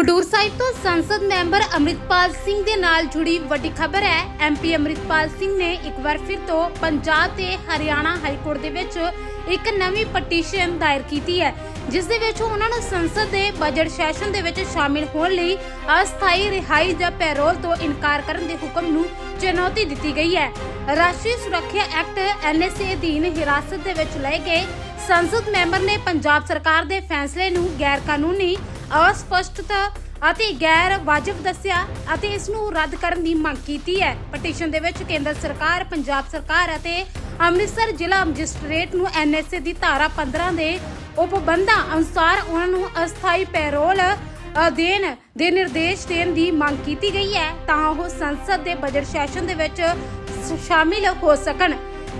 ਖਡੂਰ ਸਾਹਿਬ ਤੋਂ ਸੰਸਦ ਮੈਂਬਰ ਅੰਮ੍ਰਿਤਪਾਲ ਸਿੰਘ ਦੇ ਨਾਲ ਜੁੜੀ ਵੱਡੀ ਖਬਰ ਹੈ। ਐਮਪੀ ਅੰਮ੍ਰਿਤਪਾਲ ਸਿੰਘ ਨੇ ਇੱਕ ਵਾਰ ਫਿਰ ਤੋਂ ਪੰਜਾਬ ਤੇ ਹਰਿਆਣਾ ਹਾਈ ਕੋਰਟ ਦੇ ਵਿੱਚ ਇੱਕ ਨਵੀਂ ਪਟੀਸ਼ਨ ਦਾਇਰ ਕੀਤੀ ਹੈ, ਜਿਸ ਦੇ ਵਿੱਚ ਉਹਨਾਂ ਨੂੰ ਸੰਸਦ ਦੇ ਬਜਟ ਸੈਸ਼ਨ ਦੇ ਵਿੱਚ ਸ਼ਾਮਿਲ ਹੋਣ ਲਈ ਅਸਥਾਈ ਰਿਹਾਈ ਜਾਂ ਪੈਰੋਲ ਤੋਂ ਇਨਕਾਰ ਕਰਨ ਦੇ ਹੁਕਮ ਨੂੰ ਚੁਣੌਤੀ ਦਿੱਤੀ ਗਈ ਹੈ। ਰਾਸ਼ਟਰੀ ਸੁਰੱਖਿਆ ਐਕਟ ਐਨਐਸਏ ਅਧੀਨ ਹਿਰਾਸਤ ਦੇ ਵਿੱਚ ਲਏ ਗਏ ਸੰਸਦ ਮੈਂਬਰ ਨੇ ਪੰਜਾਬ ਸਰਕਾਰ ਦੇ ਫੈਸਲੇ ਨੂੰ ਗੈਰ ਕਾਨੂੰਨੀ ਅਸਪਸ਼ਟਤਾ ਅਤੇ ਗੈਰ ਵਾਜਬ ਦੱਸਿਆ ਅਤੇ ਇਸ ਨੂੰ ਰੱਦ ਕਰਨ ਦੀ ਮੰਗ ਕੀਤੀ ਹੈ। ਪਟੀਸ਼ਨ ਦੇ ਵਿੱਚ ਕੇਂਦਰ ਸਰਕਾਰ, ਪੰਜਾਬ ਸਰਕਾਰ ਅਤੇ ਅੰਮ੍ਰਿਤਸਰ ਜ਼ਿਲ੍ਹਾ ਮੈਜਿਸਟ੍ਰੇਟ ਨੂੰ ਐਨਐਸਏ ਦੀ ਧਾਰਾ 15 ਦੇ ਉਪਬੰਧਾਂ ਅਨੁਸਾਰ ਉਹਨਾਂ ਨੂੰ ਅਸਥਾਈ ਪੈਰੋਲ ਦੇਣ ਦੇ ਨਿਰਦੇਸ਼ ਦੇਣ ਦੀ ਮੰਗ ਕੀਤੀ ਗਈ ਹੈ ਤਾਂ ਉਹ ਸੰਸਦ ਦੇ ਬਜਟ ਸੈਸ਼ਨ ਦੇ ਵਿੱਚ ਸ਼ਾਮਿਲ ਹੋ ਸਕਣ।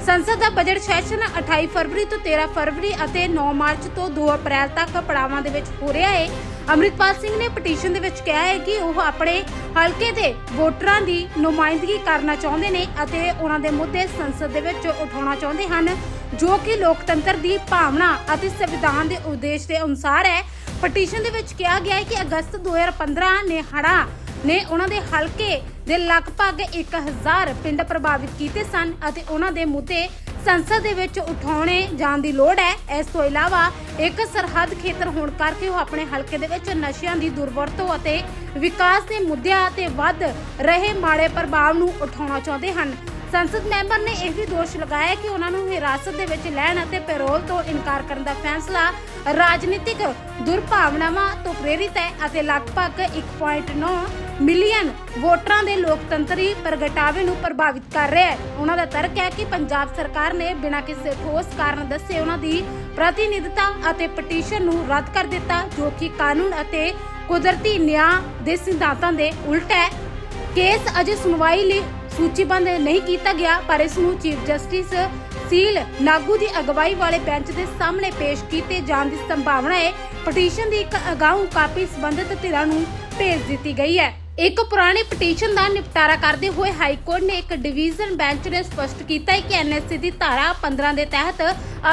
ਸੰਸਦ ਦਾ ਬਜਟ ਸੈਸ਼ਨ 28 ਫਰਵਰੀ ਤੋਂ 13 ਫਰਵਰੀ ਅਤੇ 9 ਮਾਰਚ ਤੋਂ 2 ਅਪ੍ਰੈਲ ਤੱਕ ਪੜਾਵਾਂ ਦੇ ਵਿੱਚ ਹੋ ਰਿਹਾ ਹੈ। ਅੰਮ੍ਰਿਤਪਾਲ ਸਿੰਘ ਨੇ ਪਟੀਸ਼ਨ ਦੇ ਵਿੱਚ ਕਿਹਾ ਹੈ ਕਿ ਉਹ ਆਪਣੇ ਹਲਕੇ ਦੇ ਵੋਟਰਾਂ ਦੀ ਨੁਮਾਇੰਦਗੀ ਕਰਨਾ ਚਾਹੁੰਦੇ ਨੇ ਅਤੇ ਉਹਨਾਂ ਦੇ ਮੁੱਦੇ ਸੰਸਦ ਦੇ ਵਿੱਚ ਉਠਾਉਣਾ ਚਾਹੁੰਦੇ ਹਨ, ਜੋ ਕਿ ਲੋਕਤੰਤਰ ਦੀ ਭਾਵਨਾ ਅਤੇ ਸੰਵਿਧਾਨ ਦੇ ਉਦੇਸ਼ ਦੇ ਅਨੁਸਾਰ ਹੈ। ਪਟੀਸ਼ਨ ਦੇ ਵਿੱਚ ਕਿਹਾ ਗਿਆ ਹੈ ਕਿ ਅਗਸਤ 2015 ਨੇ ਹੜਾ ਨੇ ਉਹਨਾਂ ਦੇ ਹਲਕੇ ਦੇ ਲਗਭਗ 1000 ਪਿੰਡ ਪ੍ਰਭਾਵਿਤ ਕੀਤੇ ਸਨ ਅਤੇ ਉਹਨਾਂ ਦੇ ਮੁੱਦੇ ਸੰਸਦ ਦੇ ਵਿੱਚ ਉਠਾਉਣੇ ਜਾਣ ਦੀ ਲੋੜ ਹੈ। ਇਸ ਤੋਂ ਇਲਾਵਾ ਇੱਕ ਸਰਹੱਦ ਖੇਤਰ ਹੋਣ ਕਰਕੇ ਉਹ ਆਪਣੇ ਹਲਕੇ ਦੇ ਵਿੱਚ ਨਸ਼ਿਆਂ ਦੀ ਦੁਰਵਰਤੋਂ ਅਤੇ ਵਿਕਾਸ ਦੇ ਮੁੱਦਿਆਂ ਤੇ ਵੱਧ ਰਹੇ ਮਾੜੇ ਪ੍ਰਭਾਵ ਨੂੰ ਉਠਾਉਣਾ ਚਾਹੁੰਦੇ ਹਨ। ਸੰਸਦ ਮੈਂਬਰ ਨੇ ਇਹ ਵੀ ਦੋਸ਼ ਲਗਾਇਆ ਕਿ ਉਹਨਾਂ ਨੂੰ ਹਿਰਾਸਤ ਦੇ ਵਿੱਚ ਲੈਣ ਅਤੇ ਪੈਰੋਲ ਤੋਂ ਇਨਕਾਰ ਕਰਨ ਦਾ ਫੈਸਲਾ ਰਾਜਨੀਤਿਕ ਦੁਰਭਾਵਨਾਵਾਂ ਤੋਂ ਪ੍ਰੇਰਿਤ ਹੈ ਅਤੇ ਲਗਭਗ 1.9 ਮਿਲੀਅਨ ਵੋਟਰਾਂ ਦੇ ਲੋਕਤੰਤਰੀ ਪ੍ਰਗਟਾਵੇ ਨੂੰ ਪ੍ਰਭਾਵਿਤ ਕਰ ਰਿਹਾ ਹੈ। ਉਹਨਾਂ ਦਾ ਤਰਕ ਹੈ ਕਿ ਪੰਜਾਬ ਸਰਕਾਰ ਨੇ ਬਿਨਾਂ ਕਿਸੇ ਠੋਸ ਕਾਰਨ ਦੱਸੇ ਉਹਨਾਂ ਦੀ ਪ੍ਰਤੀਨਿਧਤਾ ਅਤੇ ਪਟੀਸ਼ਨ ਨੂੰ ਰੱਦ ਕਰ ਦਿੱਤਾ, ਜੋ ਕਿ ਕਾਨੂੰਨ ਅਤੇ ਕੁਦਰਤੀ ਨਿਆਂ ਦੇ ਸਿਧਾਂਤਾਂ ਦੇ ਉਲਟ ਹੈ। ਕੇਸ ਅਜੇ ਸੁਣਵਾਈ ਲਈ ਸੂਚੀਬੱਧ ਨਹੀਂ ਕੀਤਾ ਗਿਆ, ਪਰ ਇਸ ਨੂੰ ਚੀਫ ਜਸਟਿਸ ਸੀਲ ਨਾਗੂ ਦੀ ਅਗਵਾਈ ਵਾਲੇ ਬੈਂਚ ਦੇ ਸਾਹਮਣੇ ਪੇਸ਼ ਕੀਤੇ ਜਾਣ ਦੀ ਸੰਭਾਵਨਾ ਹੈ। ਪਟੀਸ਼ਨ ਦੀ ਇੱਕ ਅਗਾਊਂ ਕਾਪੀ ਸੰਬੰਧਿਤ ਧਿਰਾਂ ਨੂੰ ਭੇਜ ਦਿੱਤੀ ਗਈ ਹੈ। ਇੱਕ ਪੁਰਾਣੀ ਪਟੀਸ਼ਨ ਦਾ ਨਿਪਟਾਰਾ ਕਰਦੇ ਹੋਏ ਹਾਈ ਕੋਰਟ ਨੇ ਇੱਕ ਡਿਵੀਜ਼ਨ ਬੈਂਚ ਨੇ ਸਪਸ਼ਟ ਕੀਤਾ ਹੈ ਕਿ ਐਨਐਸਸੀ ਦੀ ਧਾਰਾ 15 ਦੇ ਤਹਿਤ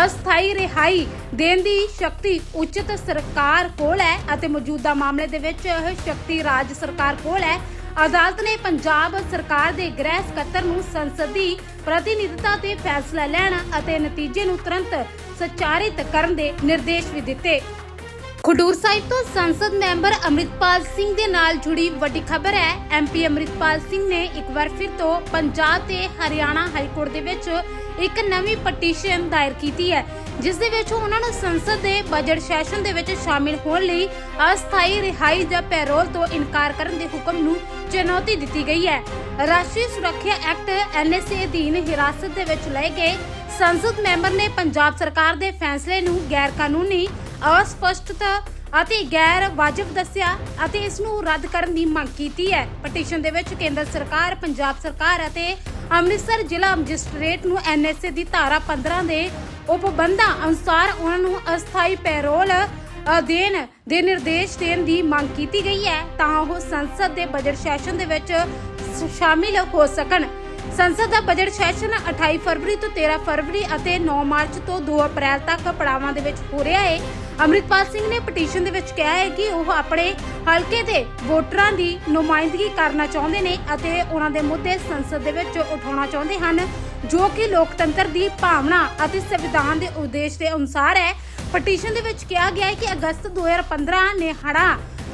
ਅਸਥਾਈ ਰਿਹਾਈ ਦੇਣ ਦੀ ਸ਼ਕਤੀ ਉੱਚਿਤ ਸਰਕਾਰ ਕੋਲ ਹੈ ਅਤੇ ਮੌਜੂਦਾ ਮਾਮਲੇ ਦੇ ਵਿੱਚ ਇਹ ਸ਼ਕਤੀ ਰਾਜ ਸਰਕਾਰ ਕੋਲ ਹੈ। ਅਦਾਲਤ ਨੇ ਪੰਜਾਬ ਸਰਕਾਰ ਦੇ ਗ੍ਰਹਿ ਸਕੱਤਰ ਨੂੰ ਸੰਸਦੀ ਪ੍ਰਤੀਨਿਧਤਾ ਤੇ ਫੈਸਲਾ ਲੈਣ ਅਤੇ ਨਤੀਜੇ ਨੂੰ ਤੁਰੰਤ ਸਚਾਰਿਤ ਕਰਨ ਦੇ ਨਿਰਦੇਸ਼ ਵੀ ਦਿੱਤੇ। ਖਡੂਰ ਸਾਹਿਬ ਤੋਂ ਸੰਸਦ ਮੈਂਬਰ ਅੰਮ੍ਰਿਤਪਾਲ ਸਿੰਘ ਦੇ ਨਾਲ ਜੁੜੀ ਵੱਡੀ ਖਬਰ ਹੈ। ਐਮਪੀ ਅੰਮ੍ਰਿਤਪਾਲ ਸਿੰਘ ਨੇ ਇੱਕ ਵਾਰ ਫਿਰ ਤੋਂ ਪੰਜਾਬ ਤੇ ਹਰਿਆਣਾ ਹਾਈ ਕੋਰਟ ਦੇ ਵਿੱਚ ਇੱਕ ਨਵੀਂ ਪਟੀਸ਼ਨ ਦਾਇਰ ਕੀਤੀ ਹੈ, ਜਿਸ ਦੇ ਵਿੱਚ ਉਹਨਾਂ ਨੂੰ ਸੰਸਦ ਦੇ ਬਜਟ ਸੈਸ਼ਨ ਦੇ ਵਿੱਚ ਸ਼ਾਮਿਲ ਹੋਣ ਲਈ ਅਸਥਾਈ ਰਿਹਾਈ ਜਾਂ ਪੈਰੋਲ ਤੋਂ ਇਨਕਾਰ ਕਰਨ ਦੇ ਹੁਕਮ ਨੂੰ ਚੁਣੌਤੀ ਦਿੱਤੀ ਗਈ ਹੈ। ਰਾਸ਼ਟਰੀ ਸੁਰੱਖਿਆ ਐਕਟ ਐਨਐਸਏ ਅਧੀਨ ਹਿਰਾਸਤ ਦੇ ਵਿੱਚ ਲਏ ਗਏ ਸੰਸਦ ਮੈਂਬਰ ਨੇ ਪੰਜਾਬ ਸਰਕਾਰ ਦੇ ਫੈਸਲੇ ਨੂੰ ਗੈਰ ਕਾਨੂੰਨੀ ਅਸਪਸ਼ਟਤਾ ਅਤੇ ਗੈਰ ਵਾਜਬ ਦੱਸਿਆ ਅਤੇ ਇਸ ਨੂੰ ਰੱਦ ਕਰਨ ਦੀ ਮੰਗ ਕੀਤੀ ਹੈ। ਪਟੀਸ਼ਨ ਦੇ ਵਿੱਚ ਕੇਂਦਰ ਸਰਕਾਰ, ਪੰਜਾਬ ਸਰਕਾਰ ਅਤੇ ਅੰਮ੍ਰਿਤਸਰ ਜ਼ਿਲ੍ਹਾ ਮੈਜਿਸਟ੍ਰੇਟ ਨੂੰ ਐਨਐਸਏ ਦੀ ਧਾਰਾ 15 ਦੇ ਉਪਬੰਧਾਂ ਅਨੁਸਾਰ ਉਹਨਾਂ ਨੂੰ ਅਸਥਾਈ ਪੈਰੋਲ ਦੇਣ ਦੇ ਨਿਰਦੇਸ਼ ਦੇਣ ਦੀ ਮੰਗ ਕੀਤੀ ਗਈ ਹੈ ਤਾਂ ਉਹ ਸੰਸਦ ਦੇ ਬਜਟ ਸੈਸ਼ਨ ਦੇ ਵਿੱਚ ਸ਼ਾਮਿਲ ਹੋ ਸਕਣ। ਸੰਸਦ ਦਾ ਬਜਟ ਸੈਸ਼ਨ 28 ਫਰਵਰੀ ਤੋਂ 13 ਫਰਵਰੀ ਅਤੇ 9 ਮਾਰਚ ਤੋਂ 2 ਅਪ੍ਰੈਲ ਤੱਕ ਪੜਾਵਾਂ ਦੇ ਵਿੱਚ ਹੋ ਰਿਹਾ ਹੈ ਅੰਮ੍ਰਿਤਪਾਲ ਸਿੰਘ ਨੇ ਪਟੀਸ਼ਨ ਦੇ ਵਿੱਚ ਕਿਹਾ ਹੈ ਕਿ ਉਹ ਆਪਣੇ ਹਲਕੇ ਦੇ ਵੋਟਰਾਂ ਦੀ ਨੁਮਾਇੰਦਗੀ ਕਰਨਾ ਚਾਹੁੰਦੇ ਨੇ ਅਤੇ ਉਹਨਾਂ ਦੇ ਮੁੱਦੇ ਸੰਸਦ ਦੇ ਵਿੱਚ ਉਠਾਉਣਾ ਚਾਹੁੰਦੇ ਹਨ, ਜੋ ਕਿ ਲੋਕਤੰਤਰ ਦੀ ਭਾਵਨਾ ਅਤੇ ਸੰਵਿਧਾਨ ਦੇ ਉਦੇਸ਼ ਦੇ ਅਨੁਸਾਰ ਹੈ। ਪਟੀਸ਼ਨ ਦੇ ਵਿੱਚ ਕਿਹਾ ਗਿਆ ਹੈ ਕਿ ਅਗਸਤ 2015 ਨੇ ਹੜਾ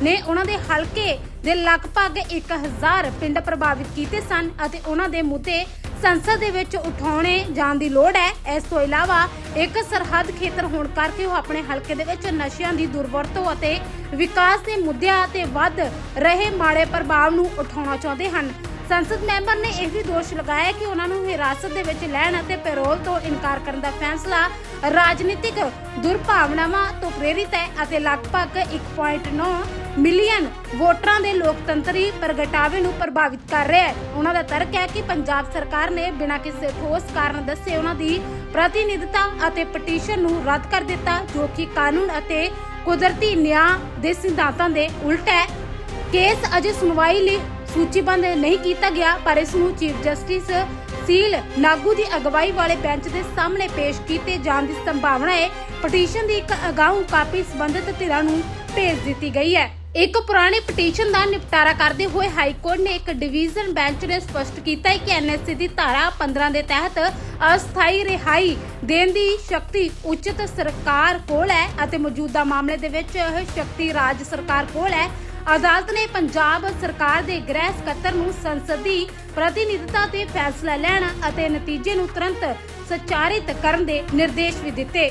ਨੇ ਉਹਨਾਂ ਦੇ ਹਲਕੇ ਦੇ ਲਗਭਗ 1000 ਪਿੰਡ ਪ੍ਰਭਾਵਿਤ ਕੀਤੇ ਸਨ ਅਤੇ ਉਹਨਾਂ ਦੇ ਮੁੱਦੇ ਸੰਸਦ ਦੇ ਵਿੱਚ ਉਠਾਉਣੇ ਜਾਣ ਦੀ ਲੋੜ ਹੈ। ਇਸ ਤੋਂ ਇਲਾਵਾ ਇੱਕ ਸਰਹੱਦ ਖੇਤਰ ਹੋਣ ਕਰਕੇ ਉਹ ਆਪਣੇ ਹਲਕੇ ਦੇ ਵਿੱਚ ਨਸ਼ਿਆਂ ਦੀ ਦੁਰਵਰਤੋਂ ਅਤੇ ਵਿਕਾਸ ਦੇ ਮੁੱਦਿਆਂ ਤੇ ਵੱਧ ਰਹੇ ਮਾੜੇ ਪ੍ਰਭਾਵ ਨੂੰ ਉਠਾਉਣਾ ਚਾਹੁੰਦੇ ਹਨ। ਸੰਸਦ ਮੈਂਬਰ ਨੇ ਇਹ ਵੀ ਦੋਸ਼ ਲਗਾਇਆ ਕਿ ਉਹਨਾਂ ਨੂੰ ਹਿਰਾਸਤ ਦੇ ਵਿੱਚ ਲੈਣ ਅਤੇ ਪੈਰੋਲ ਤੋਂ ਇਨਕਾਰ ਕਰਨ ਦਾ ਫੈਸਲਾ ਰਾਜਨੀਤਿਕ ਦੁਰਭਾਵਨਾਵਾਂ ਤੋਂ ਪ੍ਰੇਰਿਤ ਹੈ ਅਤੇ ਲਗਭਗ 1.9 ਮਿਲੀਅਨ ਵੋਟਰਾਂ ਦੇ ਲੋਕਤੰਤਰੀ ਪ੍ਰਗਟਾਵੇ ਨੂੰ ਪ੍ਰਭਾਵਿਤ ਕਰ ਰਿਹਾ ਹੈ। ਉਹਨਾਂ ਦਾ ਤਰਕ ਹੈ ਕਿ ਪੰਜਾਬ ਸਰਕਾਰ ਨੇ ਬਿਨਾਂ ਕਿਸੇ ਠੋਸ ਕਾਰਨ ਦੱਸੇ ਉਹਨਾਂ ਦੀ ਪ੍ਰਤੀਨਿਧਤਾ ਅਤੇ ਪਟੀਸ਼ਨ ਨੂੰ ਰੱਦ ਕਰ ਦਿੱਤਾ, ਜੋ ਕਿ ਕਾਨੂੰਨ ਅਤੇ ਕੁਦਰਤੀ ਨਿਆਂ ਦੇ ਸਿਧਾਂਤਾਂ ਦੇ ਉਲਟ ਹੈ। ਕੇਸ ਅਜੇ ਸੁਣਵਾਈ ਲਈ ਸੂਚੀਬੱਧ ਨਹੀਂ ਕੀਤਾ ਗਿਆ, ਪਰ ਇਸ ਨੂੰ ਚੀਫ ਜਸਟਿਸ ਸੀਲ ਨਾਗੂ ਦੀ ਅਗਵਾਈ ਵਾਲੇ ਬੈਂਚ ਦੇ ਸਾਹਮਣੇ ਪੇਸ਼ ਕੀਤੇ ਜਾਣ ਦੀ ਸੰਭਾਵਨਾ ਹੈ। ਪਟੀਸ਼ਨ ਦੀ ਇੱਕ ਅਗਾਊਂ ਕਾਪੀ ਸੰਬੰਧਿਤ ਧਿਰਾਂ ਨੂੰ ਭੇਜ ਦਿੱਤੀ ਗਈ ਹੈ। ਇੱਕ ਪੁਰਾਣੀ ਪਟੀਸ਼ਨ ਦਾ ਨਿਪਟਾਰਾ ਕਰਦੇ ਹੋਏ ਹਾਈ ਕੋਰਟ ਨੇ ਇੱਕ ਡਿਵੀਜ਼ਨ ਬੈਂਚ ਨੇ ਸਪਸ਼ਟ ਕੀਤਾ ਹੈ ਕਿ ਐਨਐਸਸੀ ਦੀ ਧਾਰਾ 15 ਦੇ ਤਹਿਤ ਅਸਥਾਈ ਰਿਹਾਈ ਦੇਣ ਦੀ ਸ਼ਕਤੀ ਉਚਿਤ ਸਰਕਾਰ ਕੋਲ ਹੈ ਅਤੇ ਮੌਜੂਦਾ ਮਾਮਲੇ ਦੇ ਵਿੱਚ ਇਹ ਸ਼ਕਤੀ ਰਾਜ ਸਰਕਾਰ ਕੋਲ ਹੈ। ਅਦਾਲਤ ਨੇ ਪੰਜਾਬ ਸਰਕਾਰ ਦੇ ਗ੍ਰਹਿ ਸਕੱਤਰ ਨੂੰ ਸੰਸਦੀ ਪ੍ਰਤੀਨਿਧਤਾ ਤੇ ਫੈਸਲਾ ਲੈਣ ਅਤੇ ਨਤੀਜੇ ਨੂੰ ਤੁਰੰਤ ਸਚਾਰਿਤ ਕਰਨ ਦੇ ਨਿਰਦੇਸ਼ ਵੀ ਦਿੱਤੇ।